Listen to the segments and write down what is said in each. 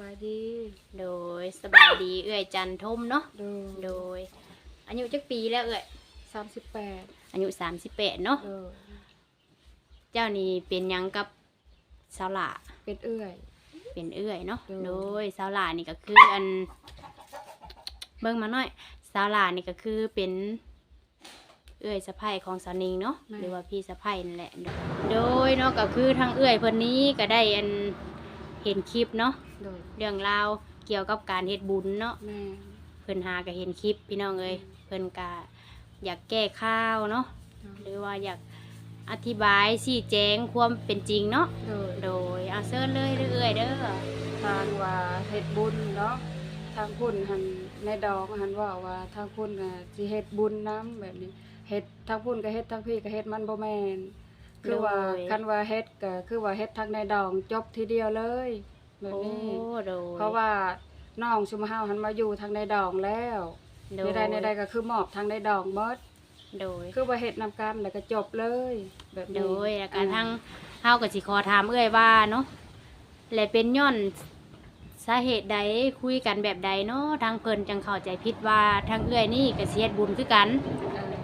บายดี โดยสบายดีเอื้อยจันทมเนาะ โดยโดย อายุจักปีแล้วเอื้อย สามสิบแปดอายุ 38 เนาะ โดยเจ้านี่เป็นหยังกับสาวหล่าเป็นเอื้อย เป็นเอื้อยเนาะ โดย โดยสาวหล่านี่ก็คืออัน เบิ่งมาหน่อยสาวหล่านี่ก็คือเป็น เอื้อยสะใภ้ของสาวนิงเนาะ หรือว่าพี่สะใภ้นั่นแหละ โดยเนาะก็คือทางเอื้อยเพิ่นนี้ก็ได้อัน เห็นคลิปเนาะโดยเรื่องราวเกี่ยวกับการเฮ็ดบุญเนาะแม่เพิ่นหาก็เห็นคลิปพี่น้องเอ้ยเพิ่นก็อยากแก้ข้าวเนาะหรือว่าอยากอธิบายชี้แจงความเป็นจริงเนาะโดยโดยเอาเซิร์เลยเรื่อยๆเด้อทางว่าเฮ็ดบุญเนาะทางพุ่นหันในดอกหันว่าว่าทางพุ่นก็สิเฮ็ดบุญน้ำแบบนี้เฮ็ดทางพุ่นก็เฮ็ดทางพี่ก็เฮ็ดมันบ่แม่น คือว่าคันว่าเฮ็ดก็คือว่าเฮ็ดทางในดองจบทีเดียวเลยแบบโอ้นี้ โดยเพราะว่าน้องชุมเฮาหันมาอยู่ทางในดองแล้วโดในยใดในใดก็คือมอบทางในดองเบิดโดย คือว่าเฮ็ดนำกันแล้วก็จบเลย แบบโดนี้ยแล้วก็ทั้งเฮาก็สิขอถามเอ้อยว่าเนาะและเป็นย้อนสาเหตุใดคุยกันแบบใดเนาะทางเพิ่นจังเข้าใจผิดว่าทางเอ้อยนี่ก็สิเฮ็ดบุญคือกัน เออ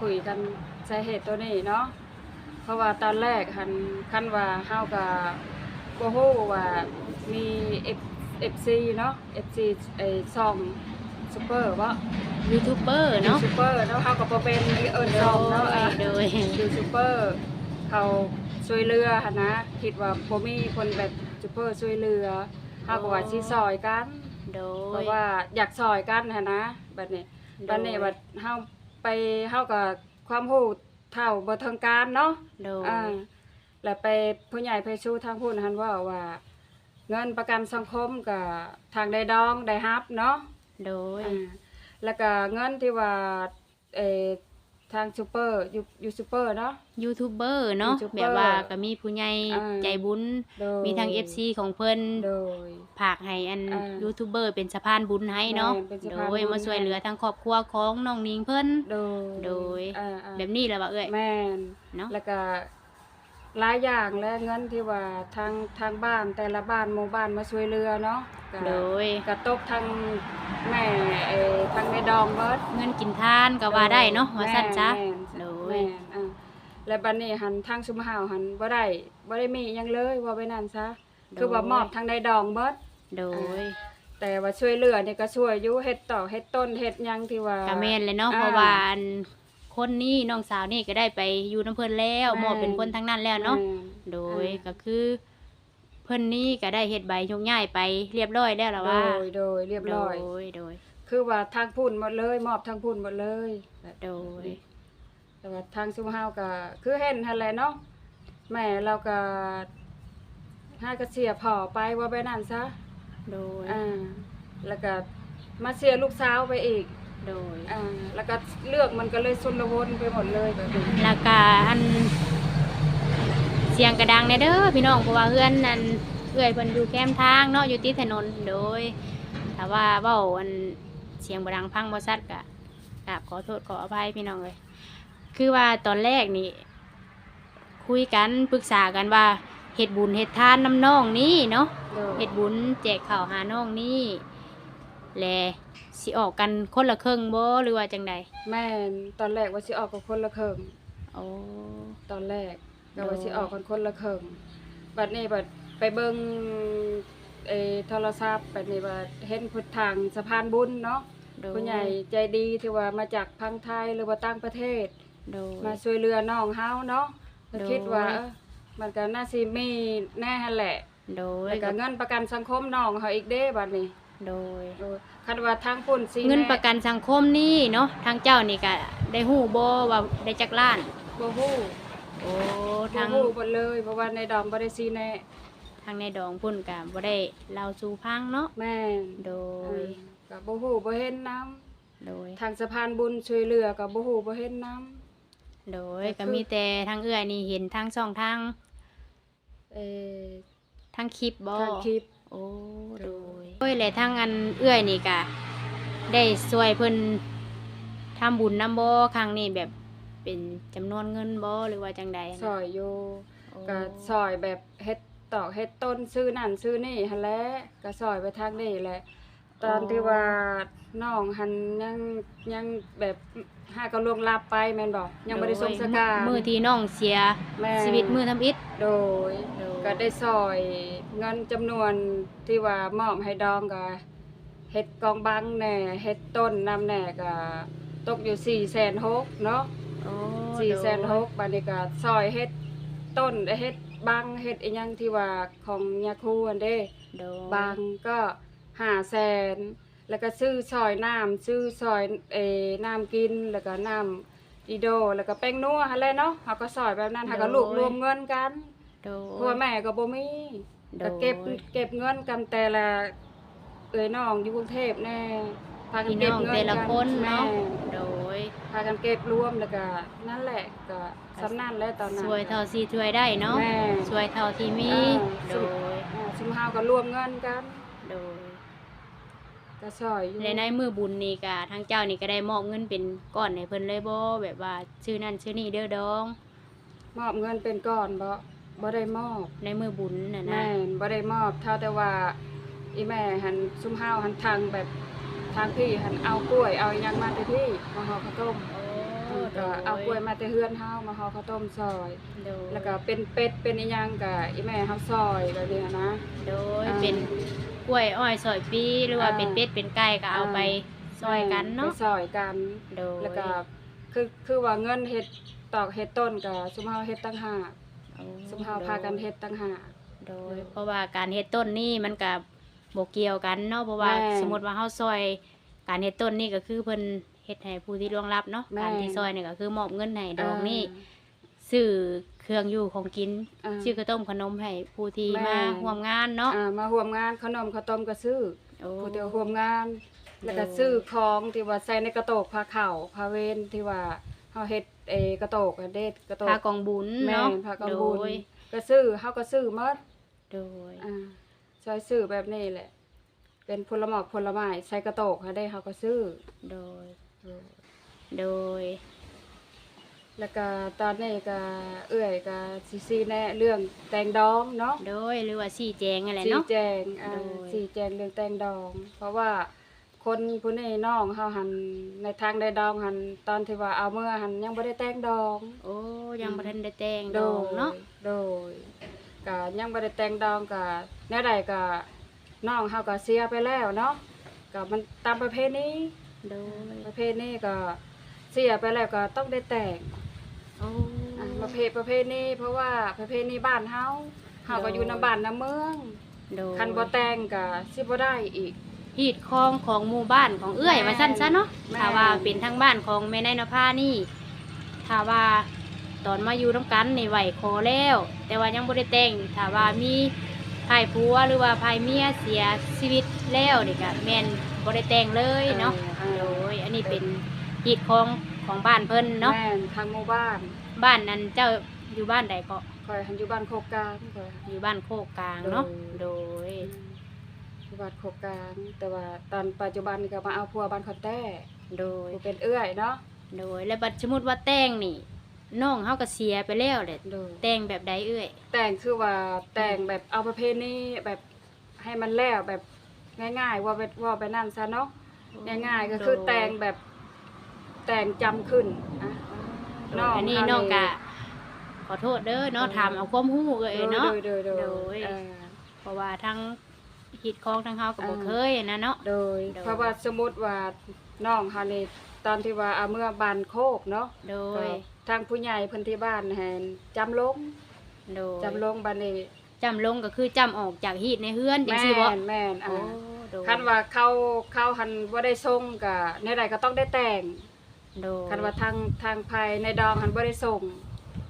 คุยกันสาเหตุตัวนี้เนาะ เพราะว่าตอนแรกหันคันว่าเฮาก็บ่ฮู้ว่ามี F FC เนาะ FC ไอ้ซ่องซุปเปอร์บ่ยูทูบเบอร์เนาะซุปเปอร์เนาะเฮาก็บ่เป็นเอิ้นซ่องเนาะอะโดยดูซูเปอร์เขาช่วยเรือหั้นนะคิดว่าบ่มีคนแบบซูเปอร์ช่วยเรือเฮาก็ว่าสิซอยกันโดเพยราะว่าอยากซอยกันหั้นนะบัดนี้บัดนี้บัดเฮาไปเฮาก็ความรู้ เท่าบ่ทางการเนาะโดยอ่าแล้วไปผู้ใหญ่ไปชูทางพูนหันว่าว่า เงินประกันสังคมก็ทางได้ดองได้รับเนาะโดย อ่าแล้วก็เงินที่ว่าเออ ทางซูเปอร์ยูยูซูเปอร์เนาะ ยูทูบเบอร์เนาะยูทูบเบแบอร์บว่าก็มีผู้ใหญ่อ่า ใจบุญ โดยมีทาง FC ของเพิ่นโดย ผากให้อันอ่ายูทูบเบอร์เป็นสะพานบุญให้เนาะแม่นเป็นสะโดพานบุยญมาช่วยเหลือทางครอบครัวของน้องนิงเพิ่น โดยโดย อ่าๆแบบนี้แหละว่าเอ้ยแม่นเนาะ แล้วก็ หลายอย่างและเงินที่ว่าทางทางบ้านแต่ละบ้านหมู่บ้านมาช่วยเหลือเนาะก็โดย กระตกทางแม่เออทางในดองเบิดเงินกินทานก็ว่าได้เนาะว่าซั่นจ้ะแม่นโดย แม่นอ่าและบัดนี้หันทางชุมหาวหันบ่ได้บ่ได้มีหยังเลยว่าไปนั่นซะคือว่ามอบทางในดองเบิด โดยแต่ว่าช่วยเหลือนี่ก็ช่วยอยู่เฮ็ดต่อเฮ็ดต้นเฮ็ดหยังที่ว่าก็แม่นเลยเนาะอ่า เพราะว่าอัน คนนี้น้องสาวนี่ก็ได้ไปอยู่น้ำเพิ่นแล้วแม่นหมอเป็นคนทั้งนั้นแล้วเนาะแม่นโดยอ่าก็คือ เพิ่นนี่ก็ได้เฮ็ดใบยกย้ายไปเรียบร้อยแล้วล่ะโดว่ายโดยเรียบร้อยโดยโดยคือว่าทางพุ่นหมดเลยมอบทางพุ่นหมดเลยโดยแต่ว่าทางซุมเฮาก็คือเห็นหั่นแหละเนาะแม่เราก็ให้ก็เสียพ่อไปว่าไปนั่นซะโดยอ่าแล้วก็มาเสียลูกสาวไปอีก โดย อ่าแล้วก็เลือกมันก็เลยสุนละวนไปหมดเลยแบบนี้แล้วก็อัน เสียงกระดังแน่เด้อพี่น้องเพราะว่าเพื่อนนั่นเอื้อยเพิ่นอยู่แคมทางเนาะอยู่ติดถนนโดยถ้าว่าเว้าอันเสียงบ่ดังพังบ่ซัดก็กราบขอโทษขออภัยพี่น้องเลยคือว่าตอนแรกนี่ คุยกันปรึกษากันว่าเฮ็ดบุญเฮ็ดทานน้ำน้องนี่เนาะ โดย เฮ็ดบุญแจกข้าวหาน้องนี่ แลสิออกกันคนละครึ่งบ่หรือว่าจังใดแม่นตอนแรกว่าสิออกกับคนละครึ่งโอ้ ตอนแรกก็ว่าโดยสิออกกันคนละครึ่งบัดนี้บัดไปเบิ่งเออโทรศัพท์บัดนี้บัดเห็นพุทธทางสะพานบุญเนาะโดยผู้ใหญ่ใจดีที่ว่ามาจากพังไทยหรือว่าต่างประเทศ โดย มาช่วยเหลือน้องเฮาเนาะก็โดยคิดว่าเอ้อมันก็น่าสิมีแน่หั่นแหละโดยแล้วก็เงินประกันสังคมน้องเขาอีกเด้บัดนี้ โดย โดยคันว่าทางพุ่นสิเงินแประกันสังคมนี่เนาะทางเจ้านี่ก็ได้ฮู้บ่ว่าได้จักล้าน บ่ฮู้โอ้บ่ทางฮู้หมดเลยเพราะว่าในดอมบ่ได้ซีแน่ทางในดองพุ่นก็บ่ได้เล่าสู่พังเนาะแม่นโดย ก็บ่ฮู้บ่เห็นนํโดย ทางสะพานบุญช่วยเหลือก็บ่ฮู้บ่เห็นนํโดยก็ก็คือ มีแต่ทางเอื้อยนี่เห็นทางช่องทางเอ่อทางคลิปบ่ทางคลิป โอ้โดยโอ้ยและทางอันเอื้อยนี่ก็ได้ช่วยเพิ่นทำบุญนํบ่ครั้งนี้แบบเป็นจำนวนเงินบ่หรือว่าจังใดซอยอยู่โอ้ก็ซอยแบบเฮ็ดตอกเฮ็ดต้นซื้อนั่นซื้อนี่หั่นแหละก็ซอยไปทางนี้แหละ ตอนที่ว่าน้องหันยังยังแบบหาก็ล่วงลับไปแม่นบ่ยังบ่ได้ส่งสการมือที่น้องเสียแม่ชีวิตมือทำอิฐโดย โดยก็ได้ซอยเงินจำนวนที่ว่ามอบให้ดองก็เฮ็ดกองบังแหน่เฮ็ดต้นนำแหน่ก็ตกอยู่4,600,000เนาะโอ้4,600,000บาดนี้ก็ซอยเฮ็ดต้นเฮ็ดบังเฮ็ดอีหยังที่ว่าของยาคูอันเด้โดยบางก็ ห้าแสนแล้วก็ซื้อซอยน้ำซื้อซอยเออน้ำกินแล้วก็น้ำอีโดแล้วก็แป้งนัวหั่นแหละเนาะเฮาก็ซอยแบบนั้นเฮาก็รวบรวมเงินกันโดยเพราะว่าแม่ก็บ่มีโดก็ยเก็บเก็บเงินกันแต่ละเอ้ยน้องอยู่กรุงเทพแน่พากัพี่นเก็น้บองเงินแต่ละกัคนเนาะแม่โดยพากันเก็บรวมแล้วก็นั่นแหละก็สำนั่นแหละตอนนั้นช่วยเท่าที่ช่วยได้เนาะแม่ช่วยเท่าที่มีอ่าโดยอ่าซุมเฮาก็รวมเงินกันโดย ก็ซอยอยู่และในมือบุญนี่ก็ทางเจ้านี่ก็ได้มอบเงินเป็นก้อนให้เพิ่นเลยบ่แบบว่าชื่อนั่นชื่อนี่เด้อดองมอบเงินเป็นก้อนบ่บ่ได้มอบในมือบุญน่ะนะแม่นบ่ได้มอบเท่าแต่ว่าอีแม่หันซุมเฮาหันทางแบบทางพี่หันเอากล้วยเอาอิหยังมาแต่พี่มาห่อข้าวต้ม โอ้ก็เอากล้วยมาแต่เฮือนเฮามาห่อข้าวต้มซอย โดยแล้วก็เป็นเป็ดเป็นอีหยังก็อีแม่เฮาซอยแบบนี้นะ โดยอ่าเป็นกล้วยอ้อยซอยปีหรือว่าอ่าเป็นเป็ดเป็นไก่ก็เอาอ่า ไปซอยกันเนาะไปซอยกัน โดยแล้วก็คือคือว่าเงินเฮ็ดตอกเฮ็ดต้นก็ซุมเฮาเฮ็ดตั้งหากโอ้ซุมเฮาพากันเฮ็ดตั้งหาก โดย เพราะว่าการเฮ็ดต้นนี่มันก็บ่เกี่ยวกันเนาะเพราะว่าแม่สมมุติว่าเฮาซอย การเฮ็ดต้นนี่ก็คือเพิ่น เฮ็ดให้ผู้ที่ล่วงลับเนาะแม่ การที่ซอยนี่ก็คือมอบเงินให้ดอกนี่าซื้อเครื่องอยู่ของกินอ่า ซื้อกระต้มขนมให้ผู้ที่แม่ มาร่วมงานเนาะอ่ามาร่วมงานขนมข้าวต้มก็ซื้อโอ้ ผู้ที่ร่วมงาน แล้วก็โดยซื้อของที่ว่าใส่ในกระโตกผ้าขาวผ้าเวนที่ว่าเฮาเฮ็ดเอกระโตกอะเด็ดกระโตก พากองบุญแม่เนาะนผ้ากำบุญโดยก็ซื้อเฮาก็ซื้อหมดโดย อ่าซอยซื้อแบบนี้แหละ เป็นผลไม้ผลไม้ใส่กระโตกให้ได้เฮาก็ซื้อ โดย โดย แล้วก็ตอนนี้ก็เอื้อยก็สิซีแน่เรื่องแตงดองเนาะโดยหรือว่าชี้แจงอะไรสีเนาะ แจงอ่าโดย สีแจงเรื่องแตงดอง เพราะว่าคนผู้นี้น้องเฮาหันในทางได้ดองหันตอนที่ว่าเอาเมื่อหันยังบ่ได้แต่งดอง โอ้ยังบ่ทันได้แต่งโดดองยเนาะ โดยก็ยังบ่ได้แต่งดองก็แนวใดก็น้องเฮาก็เสียไปแล้วเนาะก็มันตามประเพณี โดยประเพณีก็เสียไปแล้วก็ต้องได้แต่งโอ้อะประเพประเพณีเพราะว่าประเพณีบ้านเฮาเฮาก็อยู่นำบ้านนำเมืองโดยคันบ่แต่งก็สิบ่ได้อีก ฮีดคลองของหมู่บ้านของเอื้อยแม่นว่าซั่นซะเนาะแม่นถ้าว่าเป็นทางบ้านของแม่นายนภานี่ถ้าว่าตอนมาอยู่นํกันนี่ไหวขอแล้ว แต่ว่ายังบ่ได้แต่งถ้าว่ามีภายผัวหรือว่าภายเมียเสียชีวิตแล้วนี่ก็แม่นบ่ได้แต่งเลยเนาะ ออโดย อันนี้เป็นฮีดคลองของบ้านเพิ่นเนาะแม่นทางหมู่บ้านบ้านนั้นเจ้าอยู่บ้านใดก็คอยหันอยู่บ้านโคกกลางคอยอยู่บ้านโคกกลางเนาะโดโดยอยู่บ้านโคกกลาง แต่ว่าตอนปัจจุบันก็มาเอาพัวบ้านคอนแต้โดยผู้เป็นเอื้อยเนาะโดยแล้วบัดสมมุติว่าแต่งนี่น้องเฮาก็เสียไปแล้วแหละโดยแต่งแบบใดเอ้ยแต่งคือว่าแต่งแบบเอาประเพณีแบบให้มันแล้วแบบง่ายๆว่าไปว่าไปนั่นซะเนาะ ง่ายๆก็คือแต่งแบบแต่งจำขึ้นอะโดยน้องอันนี้เฮานี่น้องกะ ขอโทษเด้อเนาะโดยถามเอาความรู้เอ้ยเนาะ โดยโดยโดยโดยเออเพราะว่าทั้งฮิตของทั้งเฮาก็บ่อ่า เคยนะเนาะ โดย โดย เพราะว่าสมมติว่าน้องเฮานี่ตอนที่ว่าเอาเมื่อบานโคกเนาะโดก็ย ทางผู้ใหญ่เพิ่นที่บ้านแหนจำลงโดยจำลงบัดนี้จำลงก็คือจำออกจากฮีตในเฮือนจังแม่ซี่บ่นแม่นโอ้อ่า โดยคันว่าเขาเขาหันบ่ได้ส่งก็ในใดก็ต้องได้แต่งโดยคันว่าทางทางภายในดองหันบ่ได้ส่ง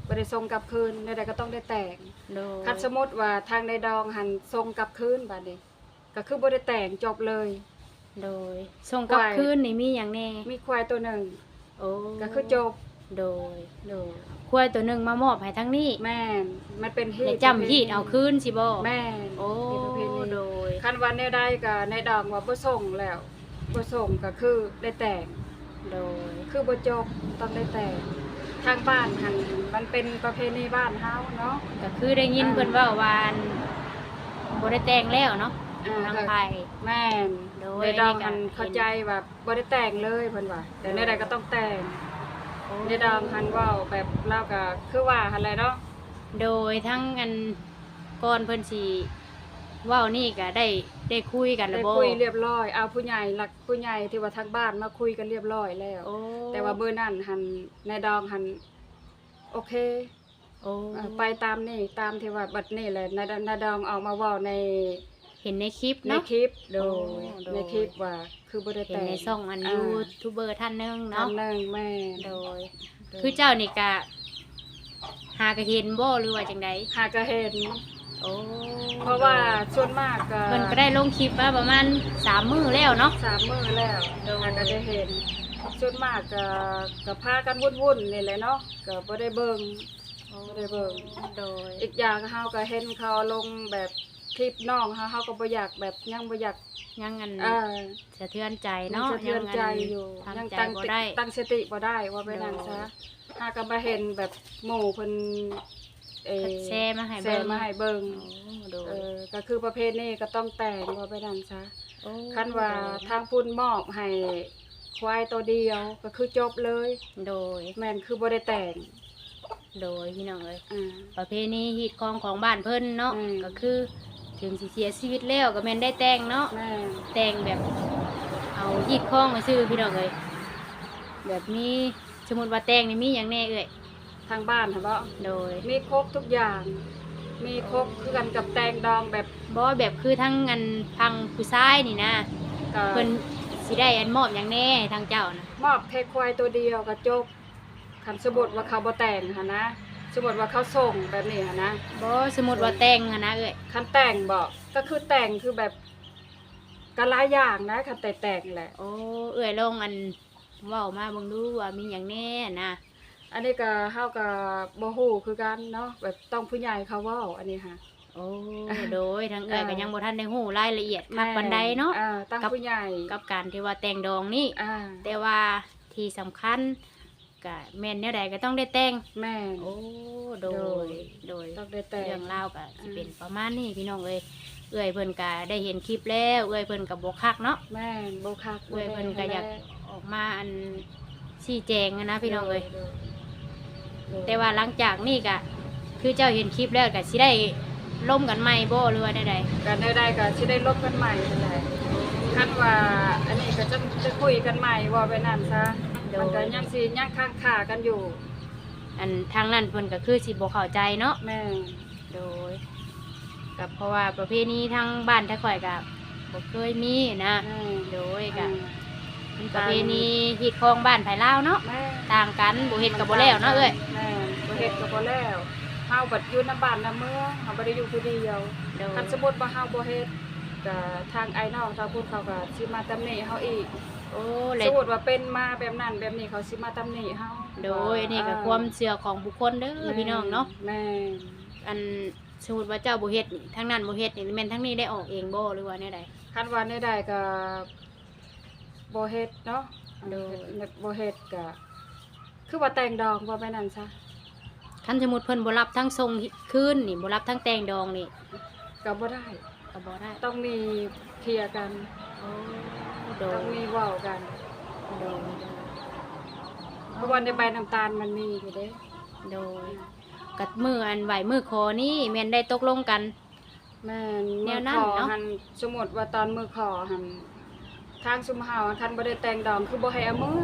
บ่ได้ส่งกลับคืนในใดก็ต้องได้แต่งโดยคันสมมุติว่าทางในดองหันส่งกลับคืนบัดนี้ก็คือบ่ได้แต่งจบเลย โดยส่งกลับไหวคืนนี่มีหยังแน่มีควายตัวหนึ่งโอ้ก็คือจบ โดยโดยควายตัวหนึงมามอบให้ทั้งนี้แม่นมันเป็นฮีได้ตจำฮีตเอาคืนสิบ่แม่นโอ้ฮีตประเพณีโดยคันวันในใดก็ในดองว่าบ่ส่งแล้วบ่ส่งก็คือได้แต่งโดยคือบ่จบต้องได้แต่งทางบ้านหันมันเป็นประเพณีบ้านเฮาเนาะก็คือได้ยินอ่าเพิ่นเว้าว่าอันบ่ได้แต่งแล้วเนาะอ่าทางก็ไผแม่นโดยในดองในการหันเข้าใจแบบบ่ได้แต่งเลยเพิ่นว่าแต่ในใดก็ต้องแต่ง ในดองหันเว้าแบบเราก็คือว่าหันแหละเนาะโดยทั้งอันก่อนเพิ่นสิเว้านี่ก็ได้ได้คุยกันแล้ได้วบ่คุยเรียบร้อย เอาผู้ใหญ่หลักผู้ใหญ่ที่ว่าทางบ้านมาคุยกันเรียบร้อยแล้ว โอ้แต่ว่าเบอร์นั่นหันในดองหันโอเคโอ้ อ่าไปตามนี่ตามที่ว่าบัดนี้แหละในในดองออกมาเว้าในเห็นในคลิปในเนาะ คลิปโดโอ้ยโดย ในคลิปว่าคือบ่ได้เห็นแต่งในช่องอันายูทูบเบอร์ท่านหนึงอัเนาะนหนึงแม่โดย คือเจ้านี่ก็หากะเห็นบ่หรือว่าจังใดหากก็เห็น โอ้เพราะว่าส่วนมากก็เพิ่นก็ได้ลงคลิปมาประมาณสามมื้อแล้วเนาะ สามมื้อแล้วหากก็ได้เห็นส่วนมากก็ก็พากันวุ่นๆนี่แหละเนาะก็บ่ได้เบิ่ง บ่ได้เบิ่ง โดย อีกอย่างเฮาก็เห็นเขาลงแบบ คลิปน้องเฮาเฮาก็บ่อยากแบบยังบ่อยากยังอันอ่าสะเทือนใจยังเนาะสะเทือนใจอยู่ทางยังใจตั้งบ่ติได้ตั้งสติบ่ได้ว่าไปนั่นโดซะยหาก็มาเห็นแบบหมู่เพิ่นเอ่อแชร์มาให้แชเบิ่งร์มาให้เบิ่งโอ้โดเอยอก็คือประเภทนี้ก็ต้องแต่งว่าไปนั่นซะโอ้คันว่าทางพุ่นมอบให้ควายตัวเดียวก็คือจบเลย โดย แม่นคือบ่ได้แต่งโดยพี่น้องเอ้ยอ่าประเพณีฮีตของของบ้านเพิ่นเนาะอืมก็คือ ถึงสิเสียชีวิตแล้วก็แม่นได้แต่งเนาะแม่นแต่งแบบเอาฮีตของมาซื้อพี่น้องเอ้ยแบบมีสมมุติว่าแต่งนี่มีหยังแน่เอ้ยทางบ้านค่ะบ่โดยมีครบทุกอย่าง มีครบคือกันกับแต่งดองแบบบ่แบบคือทั้งอันพังผู้ชายนี่นะก็เพิ่นสิได้อันมอบหยังแน่ทางเจ้านะมอบแค่ควายตัวเดียวก็จบคันสมมุติว่าเขาบ่แต่งหั่นนะ สมมุติว่าเขาส่งแบบนี้หั่นนะบ่สมมุติว่าแต่งอะนะเอ้ยคันแต่งบอกก็คือแต่งคือแบบก็หลายอย่างนะคันแต่แต่งแหละ โอ้เอ้ยลองอันเว้ามาเบิ่งดูว่ามีหยังแน่นะอันนี้ก็เฮาก็บ่ฮู้คือกันเนาะแบบต้องผู้ใหญ่เขาเว้าอันนี้ค่ะ โอ้โดยทางเอ้ยอ่าก็ยังบ่ทันได้ฮู้รายละเอียดคักปานใดเนาะ อ่าตั้งกับ ผู้ใหญ่กับการที่ว่าแต่งดองนี่ อ่า แต่ว่าที่สำคัญ ก็แม่นแนวใดก็ต้องได้แต่งแม่น โอ้โดโดย ยโดย ต้องได้แต่งเรื่องราวก็สิอ่าเป็นประมาณนี้พี่น้องเอ้ยเอ้ยเพิ่นก็ได้เห็นคลิปแล้วเอ้ยเพิ่นก็บ่คักเนาะแม่นบ่คักเอ้ยเพิ่นก็อยากแม่ออกมาอันชี้แจงอะนะพี่น้องเอ้ยโดยโดยแต่ว่าหลังจากนี้ก็คือเจ้าเห็นคลิปแล้วก็สิได้ล่มกันใหม่บ่หรือว่าใดการได้ได้ก็สิได้ลบกันใหม่นั่นแหละคันว่าอันนี้ก็จะจะคุยกันใหม่ว่าไปนั่นซะ มันก็ยังสิยังค้างคากันอยู่ๆอันทางนั้นเพิ่นก็คือสิบ่เข้าใจเนาะแม่โดยกับเพราะว่าประเพณีทางบ้านถ้าข่อยกับบ่เคยมีนะ แม่โดยอ่ากับเป็นประเพณีฮิตของบ้านไผ่ลาวเนาะแม่ต่างกันบ่เฮ็ดกับบ่แล้วเนาะเอ้ยแม่บ่เฮ็ดก็บ่แล้วเฮาบัดอยู่นำบ้านนำเมืองเฮาบ่ได้อยู่ผู้เดียวโดยคันสมมุติว่าเฮาบ่เฮ็ด ก็ทางไอ้น้องทางพูดเขาก็สิมาตำหนิเฮาอีกโอ้เลสยมมุติว่าเป็นมาแบบนั้นแบบนี้เขาสิมาตำหนิเฮาโดยนี่ก็ความเชื่อของบุคคลเด้อพี่น้องเนาะแม่อันสมมุติว่าเจ้าบ่เฮ็ดนี่ทางนั้นบ่เฮ็ดนี่แม่นทางนี้ได้ออกเองบ่หรือว่าแนวใดคันว่าได้ได้ก็บ่เฮ็ดเนาะโดยบ่เฮ็ดก็คือว่าแต่งดองว่าไปนั่นซะคันสมมุติเพิ่นบ่รับทั้งทรงคืนนี่บ่รับทั้งแต่งดองนี่ก็บ่ได้ ก็บ่ได้ต้องมีเคลียร์กันโอ้โดต้ยองมีเว้ากัน โดยเพราะว่าในใบน้ำตาลมันมีอยู่เด้โดยกัดมืออันไหวมือคอนี่แม่นได้ตกลงกัน แม่นแนมืวอนั้ขนอเนาะ หันสมมุติว่าตอนมือขอหันทางซุมเฮาคันบ่ได้แต่งดองคือบ่ให้เอามือ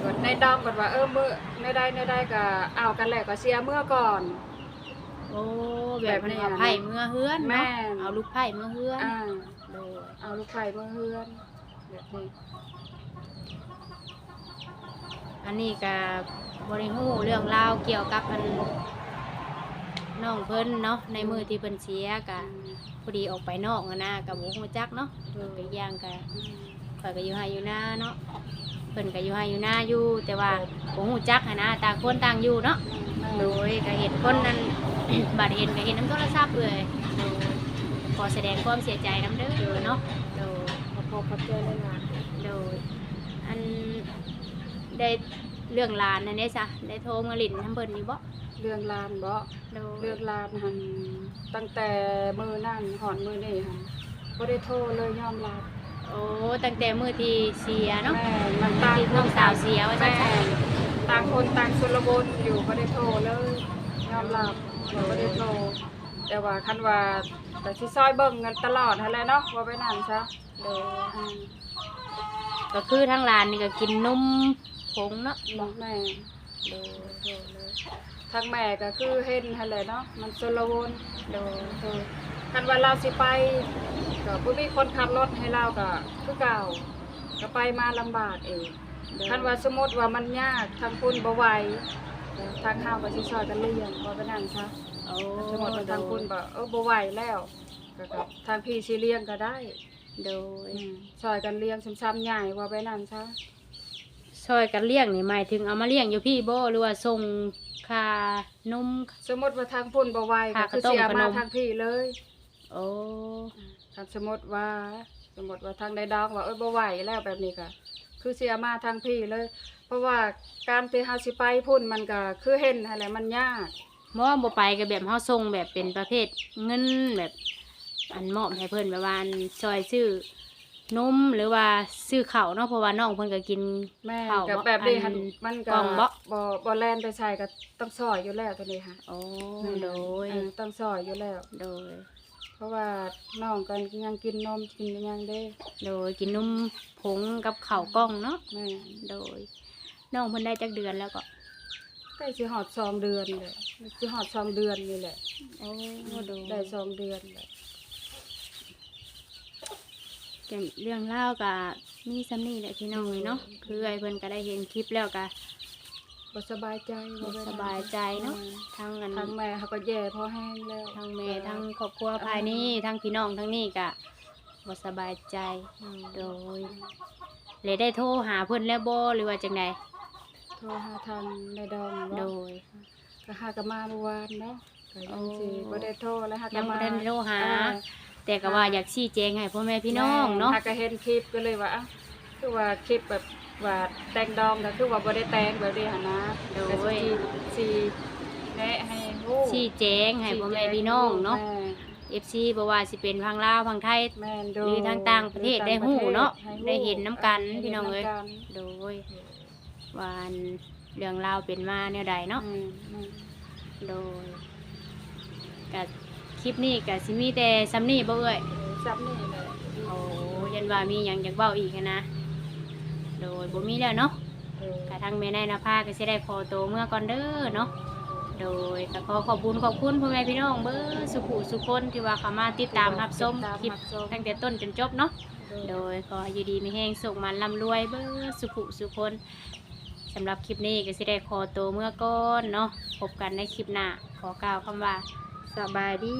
ก็ในดองก็ว่าเออมือในใดในใดก็เอากันแล้วก็เสียมือก่อน โอ้แบแบบบนี้เอาอะไผ่เมื่อเฮือนแม่เนาะนเอาลูกไผ่เมื่อเฮือนอ่าโดยเอาลูกไข่มือเฮือนแบบนี้อันนี้ก็บริหูเรื่องราวเกี่ยวกับอันน้องเพิ่นเนาะในมือที่เพิ่นเสียกะพอดีออกไปนอกอะนะกับบุหูจักเนาะไปย่างกะข่อยก็อยู่ไฮอยู่หน้าเนาะเพิ่นก็อยู่ไฮอยู่หน้าอยู่ แต่ว่าบุหูจักอะนะต่างคนต่างอยู่เนาะโดยก็เห็นคนนั้น บาดเห็นก็เห็นน้ำโทรศัพท์เลยโดยขอแสดงความเสียใจน้ำเด้อเนาะโดยขอพอขอบใจเลยนะโดยอันได้เรื่องหลานนั่นเด้จ้ะได้โทรมาหลินน้ำเพิ่นอยู่บ่เรื่องลานบ่โดยเรื่องลานหันตั้งแต่มือนั่นหอนมือนี่หันบ่ได้โทรเลยยอมรับโอ้ตั้งแต่มื้อที่เสียเนาะแม่มันต่างที่น้องสาวเสียว่าซั่แม่นซะต่างคนต่างสุรบนอยู่บ่ได้โทรเลยยอมรับ ว่าบ่ได้โทรแต่ว่าคันว่าแต่สิซอยเบิ่งกันตลอดหั่นแหละเนาะว่าไปนั่นซะโดยอืมก็คือทั้งหลานนี่ก็กินนมผงเนาะบอกแม่โดยโทรเลยทางแม่ก็คือเห็นหั่นแหละเนาะมันสุรบนโดยเออคันว่าเราสิไปก็บ่มีคนขับรถให้เราก็คือเก่าก็ไปมาลำบากเองคันว่าสมมติว่ามันยากทางคุณบ่ไหว ทางเฮาก็สิช่วยกันเลี้ยงบ่ไปนั่นซะโอ้สมมติว่าทางคุณบ่เออบ่ไหวแล้วก็ก็ทางพี่สิเลี้ยงก็ได้โดยอืมช่วยกันเลี้ยงซ้ำๆใหญ่ว่าไปนั่นซะช่วยกันเลี้ยงนี่หมายถึงเอามาเลี้ยงอยู่พี่บ่หรือว่าส่งค่านม สมมติว่าทางพุ่นบ่ไหวก็ค่ะคือข้าวต้มสิเอาขนมามทางพี่เลย โอ้คันสมมติว่า สมมติว่าทางใดดองว่าเอ้ยบ่ไหวแล้วแบบนี้ก็ คือเสียมาทางพี่เลย เพราะว่าการที่เฮาสิไปพุ่นมันก็คือเห็นอะไรมันยากเมื่อบ่ไปก็แบบเฮาส่งแบบเป็นประเภทเงินแบบ อันมอบให้เพิ่นแบบว่าอันซอยซื้อนมหรือว่าซื้อข้าวเนาะเพราะว่าน้องเพิ่นก็กิน แม่ข้าวกับบ่แบบนี้อัหันมันก็กล่องบ่ บ่บ่แล่นไปใส่ก็ต้องซอยอยู่แล้วตัวนี้ค่ะโอ้แม่โดยเออต้องซอยอยู่แล้ว โดย เพราะว่าน้องก็ยังกินนมกินหยังเด้โดยกินนมผงกับข้าวกล้องเนาะ แม่โดยน้องเพิ่นได้จักเดือนแล้วก็ใกล้สิฮอดสองเดือนเลยสิฮอดสองเดือนนี่แหละโอ้โดยได้สองเดือนเลยแต่เรื่องเล่าวก็มีซ้ำนี่แหละพี่น้องเลยเนาะคือไอ้เพิ่นก็ได้เห็นคลิปแล้วก็ บ่สบายใจบ่ไปนั่นสบายใจเนาะอืมทั้งอันทางแม่เขาก็แย่พอแห้งแล้วทั้งแม่ทั้งครอบครัวภายนี้ทั้งพี่น้องทั้งนี่ก็บ่สบายใจอืมโดยเลยได้โทรหาเพิ่นแล้วบ่หรือว่าจังไดโทรหาทางในดองโดว่ายก็หากันมาเมื่อวานเนาะก็ยังสิโอ้บ่ได้โทรแล้วหายักันงบ่มาทันโทรหาอ่แต่ก็ว่าอยากชี้แจงให้พ่อแม่พี่น้องเนาะหาก็เห็นคลิปก็เลยว่าอะ คือว่าคลิปแบบว่าแต่งดองก็คือว่าบ่ได้แต่งแบบนี้หั่นนะโดก็ยสิสิแนะให้รู้ชี้แจงให้พ่อแม่พี่น้องเนาะแม่ FC บ่ว่าสิเป็นพังลาวพังไทย แม่นโดหรือทางต่างประเทศได้ฮู้เนาะได้เห็นน้ำกันให้พี่น้องเอ้ยห็ำกัโดยวาอันเรื่องราวเป็นมาแนวใดเนาะ อืมอืมโดยกับคลิปนี้กับซิมีแต่ซัมนี่บ่เอ้ยซับนี่แหละ โอ้ยันว่ามีหยังอยากเว้าอีกหั้นนะ โดยบ่มีแล้วเนาะเออกะทางแม่นายนภาก็สิได้ขอตัวเมื่อก่อนเด้อเนาะโดยก็ขอขอบคุณขอบคุณพ่อแม่พี่น้องเบ้อสุขุสุคนที่ว่าเข้ามาติดตามรับชมคลิปตั้งแต่ต้นจนจบเนาะโดยขอให้อยู่ดีมีแห้งสุขมันร่ำรวยเบ้อสุขุสุคนสำหรับคลิปนี้ก็สิได้ขอตัวเมื่อก่อนเนาะพบกันในคลิปหน้าขอกล่าวคำว่าสบายดี